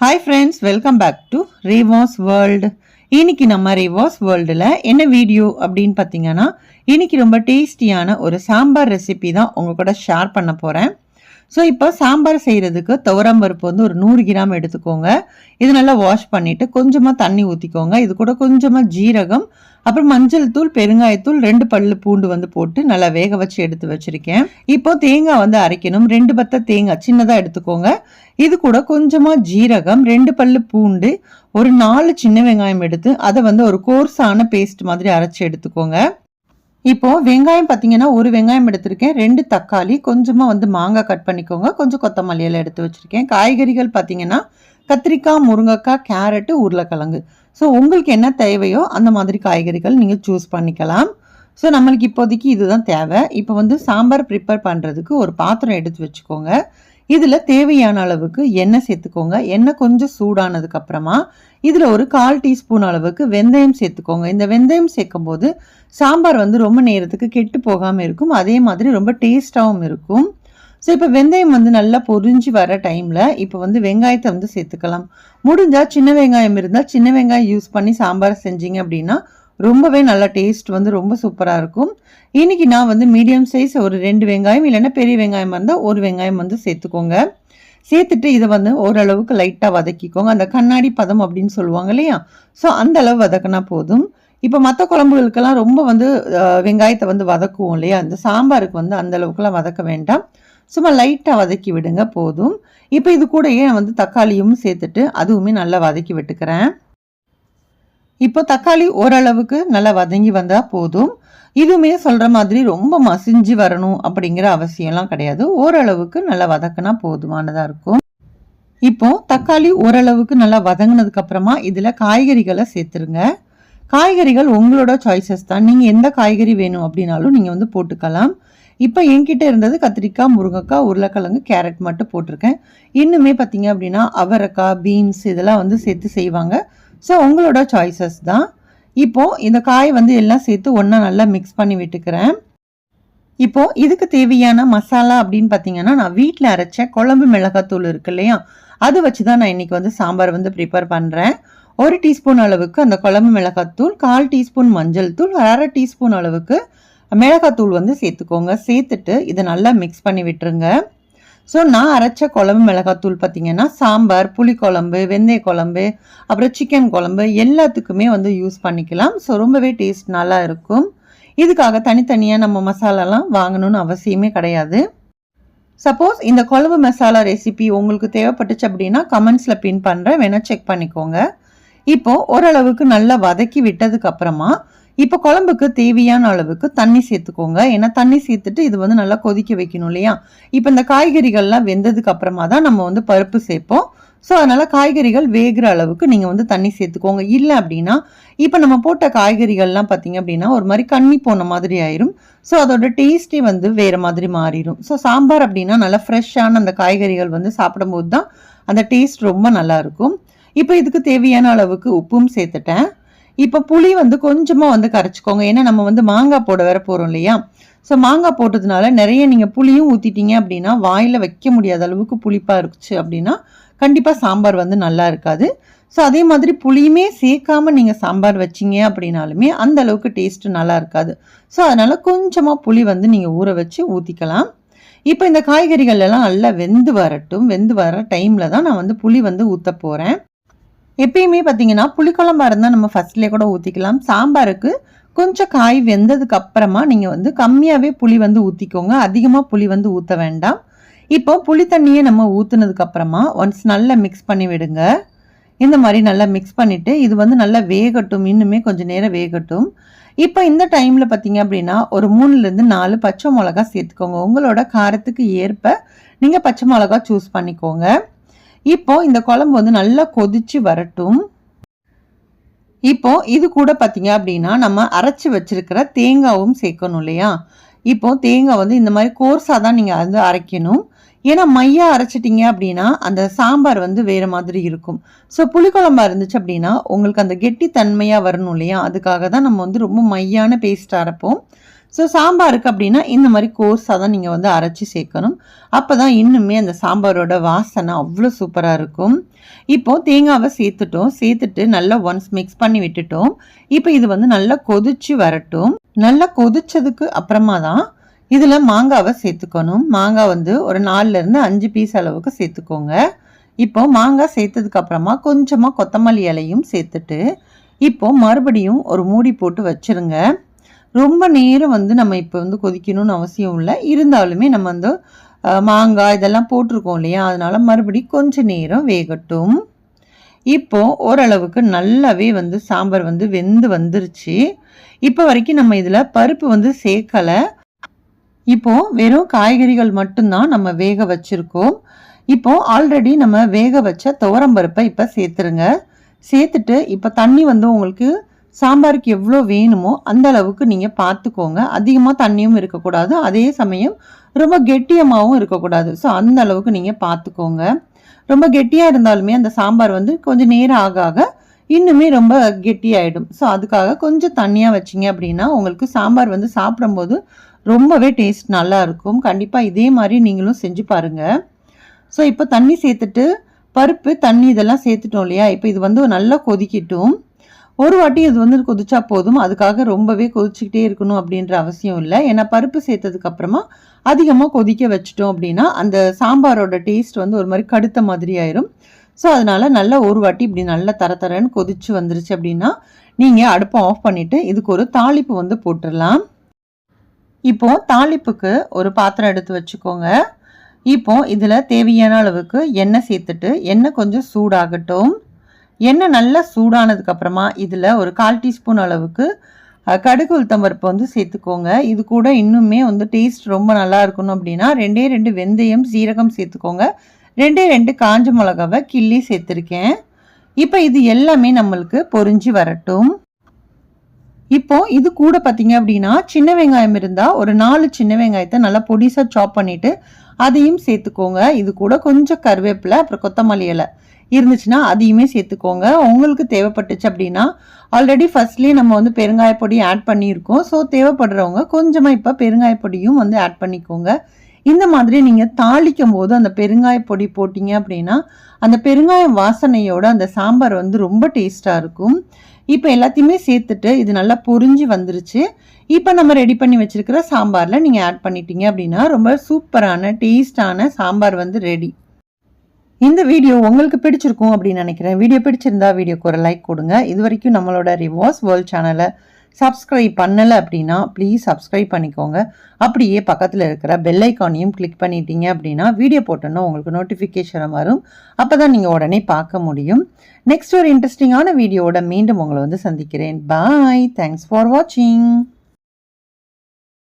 Hi friends welcome back to Revas world இன்னைக்கு நம்ம ரீவாஸ் வேர்ல்டில் என்ன வீடியோ அப்படின்னு பார்த்தீங்கன்னா இன்னைக்கு ரொம்ப டேஸ்டியான ஒரு சாம்பார் ரெசிபி தான் உங்கள் கூட ஷேர் பண்ண போகிறேன் ஸோ இப்போ சாம்பார் செய்கிறதுக்கு துவரம் பருப்பு வந்து ஒரு நூறு கிராம் எடுத்துக்கோங்க. இது நல்லா வாஷ் பண்ணிவிட்டு கொஞ்சமாக தண்ணி ஊற்றிக்கோங்க இது கூட கொஞ்சமாக ஜீரகம் அப்புறம் மஞ்சள் தூள் பெருங்காயத்தூள் ரெண்டு பல்லு பூண்டு வந்து போட்டு நல்லா வேக வச்சு எடுத்து வச்சிருக்கேன். இப்போ தேங்காய் வந்து அரைக்கணும். ரெண்டு பத்த தேங்காய் சின்னதாக எடுத்துக்கோங்க. இது கூட கொஞ்சமாக ஜீரகம் ரெண்டு பல்லு பூண்டு ஒரு நாலு சின்ன வெங்காயம் எடுத்து அதை வந்து ஒரு கோர்ஸான பேஸ்ட் மாதிரி அரைச்சி எடுத்துக்கோங்க. இப்போ வெங்காயம் பார்த்தீங்கன்னா ஒரு வெங்காயம் எடுத்திருக்கேன் ரெண்டு தக்காளி கொஞ்சமாக வந்து மாங்காய் கட் பண்ணிக்கோங்க கொஞ்சம் கொத்தமல்லி எல்லாம் எடுத்து வச்சுருக்கேன். காய்கறிகள் பார்த்தீங்கன்னா கத்திரிக்காய் முருங்கைக்காய் கேரட்டு உருளைக்கிழங்கு. ஸோ உங்களுக்கு என்ன தேவையோ அந்த மாதிரி காய்கறிகள் நீங்கள் சூஸ் பண்ணிக்கலாம். ஸோ நம்மளுக்கு இப்போதைக்கு இதுதான் தேவை. இப்போ வந்து சாம்பார் ப்ரிப்பேர் பண்ணுறதுக்கு ஒரு பாத்திரம் எடுத்து வச்சுக்கோங்க. இதில் தேவையான அளவுக்கு எண்ணெய் சேர்த்துக்கோங்க. எண்ணெய் கொஞ்சம் சூடானதுக்கு அப்புறமா இதில் ஒரு கால் டீஸ்பூன் அளவுக்கு வெந்தயம் சேர்த்துக்கோங்க. இந்த வெந்தயம் சேர்க்கும் போது சாம்பார் வந்து ரொம்ப நேரத்துக்கு கெட்டு போகாமல் இருக்கும். அதே மாதிரி ரொம்ப டேஸ்டாகவும் இருக்கும். ஸோ இப்போ வெந்தயம் வந்து நல்லா பொரிஞ்சு வர டைமில் இப்போ வந்து வெங்காயத்தை வந்து சேர்த்துக்கலாம். முடிஞ்சால் சின்ன வெங்காயம் இருந்தால் சின்ன வெங்காயம் யூஸ் பண்ணி சாம்பார் செஞ்சீங்க அப்படின்னா ரொம்பவே நல்ல டேஸ்ட் வந்து ரொம்ப சூப்பராக இருக்கும். இன்னைக்கு நான் வந்து மீடியம் சைஸ் ஒரு ரெண்டு வெங்காயம் இல்லைன்னா பெரிய வெங்காயமாக இருந்தால் ஒரு வெங்காயம் வந்து சேர்த்துக்கோங்க. சேர்த்துட்டு இதை வந்து ஓரளவுக்கு லைட்டாக வதக்கிக்கோங்க. அந்த கண்ணாடி பதம் அப்படின்னு சொல்லுவாங்க இல்லையா? ஸோ அந்த அளவு வதக்கினா போதும். இப்போ மற்ற குழம்புகளுக்கெல்லாம் ரொம்ப வந்து வெங்காயத்தை வந்து வதக்குவோம் இல்லையா? அந்த சாம்பாருக்கு வந்து அந்த அளவுக்குலாம் வதக்க வேண்டாம். சும்மா லைட்டாக வதக்கி விடுங்க போதும். இப்போ இது கூடயே நான் வந்து தக்காளியும் சேர்த்துட்டு அதுவுமே நல்லா வதக்கி விட்டுக்கிறேன். இப்போ தக்காளி ஓரளவுக்கு நல்லா வதங்கி வந்தால் போதும். இதுவுமே சொல்கிற மாதிரி ரொம்ப மசிஞ்சு வரணும் அப்படிங்கிற அவசியம்லாம் கிடையாது. ஓரளவுக்கு நல்லா வதக்குனா போதுமானதாக இருக்கும். இப்போ தக்காளி ஓரளவுக்கு நல்லா வதங்கினதுக்கப்புறமா இதில் காய்கறிகளை சேர்த்துருங்க. காய்கறிகள் உங்களோட சாய்ஸஸ் தான். நீங்கள் எந்த காய்கறி வேணும் அப்படின்னாலும் நீங்கள் வந்து போட்டுக்கலாம். இப்போ என்கிட்ட இருந்தது கத்திரிக்காய் முருங்கைக்காய் உருளைக்கிழங்கு கேரட் மட்டும் போட்டிருக்கேன். இன்னுமே பார்த்தீங்க அப்படின்னா அவரைக்காய் பீன்ஸ் இதெல்லாம் வந்து சேர்த்து செய்வாங்க. ஸோ உங்களோட சாய்ஸஸ் தான். இப்போ இந்த காய் வந்து எல்லாம் சேர்த்து ஒன்றா நல்லா மிக்ஸ் பண்ணி விட்டுக்கிறேன். இப்போது இதுக்கு தேவையான மசாலா அப்படின்னு பார்த்தீங்கன்னா நான் வீட்டில் அரைச்ச குழம்பு மிளகாத்தூள் இருக்கு இல்லையா? அது வச்சு தான் நான் இன்றைக்கி வந்து சாம்பார் வந்து ப்ரிப்பேர் பண்ணுறேன் ஒரு டீஸ்பூன் அளவுக்கு அந்த குழம்பு மிளகாத்தூள் கால் டீஸ்பூன் மஞ்சள் தூள் அரை டீஸ்பூன் அளவுக்கு மிளகாத்தூள் வந்து சேர்த்துக்கோங்க. சேர்த்துட்டு இதை நல்லா மிக்ஸ் பண்ணி விட்டுருங்க. ஸோ நான் அரைச்ச குழம்பு மிளகாத்தூள் பார்த்தீங்கன்னா சாம்பார் புளிக்குழம்பு வெந்தய குழம்பு அப்புறம் சிக்கன் குழம்பு எல்லாத்துக்குமே வந்து யூஸ் பண்ணிக்கலாம். ஸோ ரொம்பவே டேஸ்ட் நல்லா இருக்கும். இதுக்காக தனித்தனியாக நம்ம மசாலாலாம் வாங்கணும்னு அவசியமே கிடையாது. சப்போஸ் இந்த குழம்பு மசாலா ரெசிபி உங்களுக்கு தேவைப்பட்டுச்சு அப்படின்னா கமெண்ட்ஸில் பின் பண்ணுறேன் வேணால் செக் பண்ணிக்கோங்க. இப்போது ஓரளவுக்கு நல்லா வதக்கி விட்டதுக்கப்புறமா இப்போ குழம்புக்கு தேவையான அளவுக்கு தண்ணி சேர்த்துக்கோங்க. ஏன்னா தண்ணி சேர்த்துட்டு இது வந்து நல்லா கொதிக்க வைக்கணும் இல்லையா? இப்போ இந்த காய்கறிகள்லாம் வெந்ததுக்கு அப்புறமா தான் நம்ம வந்து பருப்பு சேர்ப்போம். ஸோ அதனால் காய்கறிகள் வேகிற அளவுக்கு நீங்கள் வந்து தண்ணி சேர்த்துக்கோங்க. இல்லை அப்படின்னா இப்போ நம்ம போட்ட காய்கறிகள்லாம் பார்த்தீங்க அப்படின்னா ஒரு மாதிரி கண்ணி போன மாதிரி ஆயிரும். ஸோ அதோட டேஸ்ட்டே வந்து வேறு மாதிரி மாறிடும் ஸோ சாம்பார் அப்படின்னா நல்லா ஃப்ரெஷ்ஷான அந்த காய்கறிகள் வந்து சாப்பிடும்போது தான் அந்த டேஸ்ட் ரொம்ப நல்லாயிருக்கும் இப்போ இதுக்கு தேவையான அளவுக்கு உப்பும் சேர்த்துட்டேன். இப்போ புளி வந்து கொஞ்சமாக வந்து கரைச்சிக்கோங்க. ஏன்னா நம்ம வந்து மாங்காய் போட வேற போகிறோம் இல்லையா? ஸோ மாங்காய் போட்டதுனால நிறைய நீங்கள் புளியும் ஊற்றிட்டீங்க அப்படின்னா வாயில் வைக்க முடியாத அளவுக்கு புளிப்பாக இருந்துச்சு அப்படின்னா கண்டிப்பாக சாம்பார் வந்து நல்லா இருக்காது. ஸோ அதே மாதிரி புளியுமே சேர்க்காம நீங்கள் சாம்பார் வச்சிங்க அப்படின்னாலுமே அந்த அளவுக்கு டேஸ்ட்டு நல்லா இருக்காது. ஸோ அதனால் கொஞ்சமாக புளி வந்து நீங்கள் ஊற வச்சு ஊற்றிக்கலாம் இப்போ இந்த காய்கறிகள் எல்லாம் நல்லா வெந்து வரட்டும். வெந்து வர டைமில் தான் நான் வந்து புளி வந்து ஊற்ற போகிறேன் எப்பயுமே பார்த்தீங்கன்னா புளிக்குழம்பா இருந்தால் நம்ம ஃபர்ஸ்ட்லேயே கூட ஊற்றிக்கலாம் சாம்பாருக்கு கொஞ்சம் காய் வெந்ததுக்கு அப்புறமா நீங்கள் வந்து கம்மியாகவே புளி வந்து ஊற்றிக்கோங்க அதிகமாக புளி வந்து ஊற்ற வேண்டாம். இப்போ புளி தண்ணியை நம்ம ஊற்றுனதுக்கு அப்புறமா ஒன்ஸ் நல்லா மிக்ஸ் பண்ணி விடுங்க. இந்த மாதிரி நல்லா மிக்ஸ் பண்ணிவிட்டு இது வந்து நல்லா வேகட்டும். இன்னுமே கொஞ்சம் நேரம் வேகட்டும். இப்போ இந்த டைமில் பார்த்தீங்க அப்படின்னா ஒரு மூணுலேருந்து நாலு பச்சை மிளகா சேர்த்துக்கோங்க. உங்களோட காரத்துக்கு ஏற்ப நீங்கள் பச்சை மிளகா சூஸ் பண்ணிக்கோங்க. இப்போ இந்த குழம்பு வந்து நல்லா கொதிச்சு வரட்டும். இப்போ இது கூட பார்த்தீங்க அப்படின்னா நம்ம அரைச்சி வச்சிருக்கிற தேங்காவும் சேர்க்கணும் இல்லையா? இப்போ தேங்காய் வந்து இந்த மாதிரி கோர்ஸாக தான் நீங்கள் வந்து அரைக்கணும். ஏன்னா மையா அரைச்சிட்டிங்க அப்படின்னா அந்த சாம்பார் வந்து வேறு மாதிரி இருக்கும். ஸோ புளிக்குழம்பா இருந்துச்சு அப்படின்னா உங்களுக்கு அந்த கெட்டி தன்மையாக வரணும் இல்லையா? அதுக்காக தான் நம்ம வந்து ரொம்ப மையான பேஸ்ட் அரைப்போம். ஸோ சாம்பாருக்கு அப்படின்னா இந்த மாதிரி கோர்ஸாக தான் நீங்கள் வந்து அரைச்சி சேர்க்கணும். அப்போ தான் இன்னுமே அந்த சாம்பாரோட வாசனை அவ்வளோ சூப்பராக இருக்கும். இப்போது தேங்காவை சேர்த்துட்டோம். சேர்த்துட்டு நல்லா ஒன்ஸ் மிக்ஸ் பண்ணி விட்டுட்டோம். இப்போ இது வந்து நல்லா கொதிச்சு வரட்டும். நல்லா கொதிச்சதுக்கு அப்புறமா தான் இதில் மாங்காவை சேர்த்துக்கணும். மாங்காய் வந்து ஒரு நாலுலேருந்து அஞ்சு பீஸ் அளவுக்கு சேர்த்துக்கோங்க. இப்போ மாங்காய் சேர்த்ததுக்கு அப்புறமா கொஞ்சமாக கொத்தமல்லி இலையும் சேர்த்துட்டு இப்போ மறுபடியும் ஒரு மூடி போட்டு வச்சிருங்க. ரொம்ப நேரம் வந்து நம்ம இப்போ வந்து கொதிக்கணும்னு அவசியம் இல்லை. இருந்தாலுமே நம்ம வந்து மாங்காய் இதெல்லாம் போட்டிருக்கோம் இல்லையா? அதனால் மறுபடியும் கொஞ்சம் நேரம் வேகட்டும். இப்போ ஓரளவுக்கு நல்லாவே வந்து சாம்பார் வந்து வெந்து வந்துருச்சு. இப்போ வரைக்கும் நம்ம இதில் பருப்பு வந்து சேர்க்கலை. இப்போ வெறும் காய்கறிகள் மட்டும்தான் நம்ம வேக வச்சுருக்கோம். இப்போ ஆல்ரெடி நம்ம வேக வச்ச துவரம்பருப்பை இப்போ சேர்த்துருங்க. சேர்த்துட்டு இப்போ தண்ணி வந்து உங்களுக்கு சாம்பாருக்கு எவ்வளோ வேணுமோ அந்த அளவுக்கு நீங்கள் பார்த்துக்கோங்க அதிகமாக தண்ணியும் இருக்கக்கூடாது. அதே சமயம் ரொம்ப கெட்டியமாகவும் இருக்கக்கூடாது. ஸோ அந்த அளவுக்கு நீங்கள் பார்த்துக்கோங்க ரொம்ப கெட்டியாக இருந்தாலுமே அந்த சாம்பார் வந்து கொஞ்சம் நேரம் ஆக ஆக இன்னுமே ரொம்ப கெட்டியாயிடும். ஸோ அதுக்காக கொஞ்சம் தண்ணியாக வச்சிங்க அப்படின்னா உங்களுக்கு சாம்பார் வந்து சாப்பிடும்போது ரொம்பவே டேஸ்ட் நல்லா இருக்கும். கண்டிப்பாக இதே மாதிரி நீங்களும் செஞ்சு பாருங்கள் ஸோ இப்போ தண்ணி சேர்த்துட்டு பருப்பு தண்ணி இதெல்லாம் சேர்த்துட்டோம் இல்லையா? இப்போ இது வந்து நல்லா கொதிக்கட்டும். ஒரு வாட்டி இது வந்து கொதிச்சா போதும். அதுக்காக ரொம்பவே கொதிச்சுக்கிட்டே இருக்கணும் அப்படின்ற அவசியம் இல்லை. ஏன்னா பருப்பு சேர்த்ததுக்கு அப்புறமா அதிகமாக கொதிக்க வச்சிட்டோம் அப்படின்னா அந்த சாம்பாரோட டேஸ்ட் வந்து ஒரு மாதிரி கடுத்த மாதிரி ஆயிரும். ஸோ அதனால நல்லா ஒரு வாட்டி இப்படி நல்லா தர தரன்னு கொதிச்சு வந்துருச்சு அப்படின்னா நீங்கள் அடுப்பை ஆஃப் பண்ணிவிட்டு இதுக்கு ஒரு தாளிப்பு வந்து போட்டுடலாம். இப்போ தாளிப்புக்கு ஒரு பாத்திரம் எடுத்து வச்சுக்கோங்க. இப்போ இதில் தேவையான அளவுக்கு எண்ணெய் சேர்த்துட்டு எண்ணெய் கொஞ்சம் சூடாகட்டும். எண்ணெய் நல்லா சூடானதுக்கப்புறமா இதில் ஒரு கால் டீஸ்பூன் அளவுக்கு கடுகு உளுத்தம்பருப்பு வந்து சேர்த்துக்கோங்க. இது கூட இன்னுமே வந்து டேஸ்ட் ரொம்ப நல்லா இருக்கணும் அப்படின்னா ரெண்டே ரெண்டு வெந்தயம் சீரகம் சேர்த்துக்கோங்க. ரெண்டே ரெண்டு காஞ்ச மிளகாவை கிள்ளி சேர்த்துருக்கேன். இப்போ இது எல்லாமே நம்மளுக்கு பொறிஞ்சு வரட்டும். இப்போ இது கூட பார்த்தீங்க அப்படின்னா சின்ன வெங்காயம் இருந்தால் ஒரு நாலு சின்ன வெங்காயத்தை நல்லா பொடிசாக சாப் பண்ணிவிட்டு அதையும் சேர்த்துக்கோங்க. இது கூட கொஞ்சம் கருவேப்பிலை அப்புறம் கொத்தமல்லி இலை. இருந்துச்சுன்னா அதையுமே சேர்த்துக்கோங்க. உங்களுக்கு தேவைப்பட்டுச்சு அப்படின்னா ஆல்ரெடி ஃபர்ஸ்ட்லேயே நம்ம வந்து பெருங்காய பொடி ஆட் பண்ணியிருக்கோம். ஸோ தேவைப்படுறவங்க கொஞ்சமாக இப்போ பெருங்காய பொடியும் வந்து ஆட் பண்ணிக்கோங்க. இந்த மாதிரி நீங்கள் தாளிக்கும் போது அந்த பெருங்காய பொடி போட்டிங்க அப்படின்னா அந்த பெருங்காயம் வாசனையோட அந்த சாம்பார் வந்து ரொம்ப டேஸ்ட்டாக இருக்கும். இப்போ எல்லாத்தையுமே சேர்த்துட்டு இது நல்லா பொறிஞ்சு வந்துருச்சு. இப்போ நம்ம ரெடி பண்ணி வச்சுருக்கிற சாம்பாரில் நீங்கள் ஆட் பண்ணிட்டீங்க அப்படின்னா ரொம்ப சூப்பரான டேஸ்டான சாம்பார் வந்து ரெடி இந்த வீடியோ உங்களுக்கு பிடிச்சிருக்கும் அப்படின்னு நினைக்கிறேன். வீடியோ பிடிச்சிருந்தா வீடியோக்கு ஒரு லைக் கொடுங்க. இது வரைக்கும் நம்மளோட ரிவார்ஸ் வேர்ல்ட் சேனலை சப்ஸ்கிரைப் பண்ணலை அப்படின்னா ப்ளீஸ் சப்ஸ்கிரைப் பண்ணிக்கோங்க. அப்படியே பக்கத்தில் இருக்கிற பெல் ஐக்கானையும் கிளிக் பண்ணிட்டீங்க அப்படின்னா வீடியோ போட்டோன்னா உங்களுக்கு நோட்டிஃபிகேஷன் வரும். அப்போ தான் நீங்கள் உடனே பார்க்க முடியும். நெக்ஸ்ட் ஒரு இன்ட்ரெஸ்டிங்கான வீடியோவோட மீண்டும் உங்களை வந்து சந்திக்கிறேன். பாய் தேங்க்ஸ் ஃபார் வாட்சிங்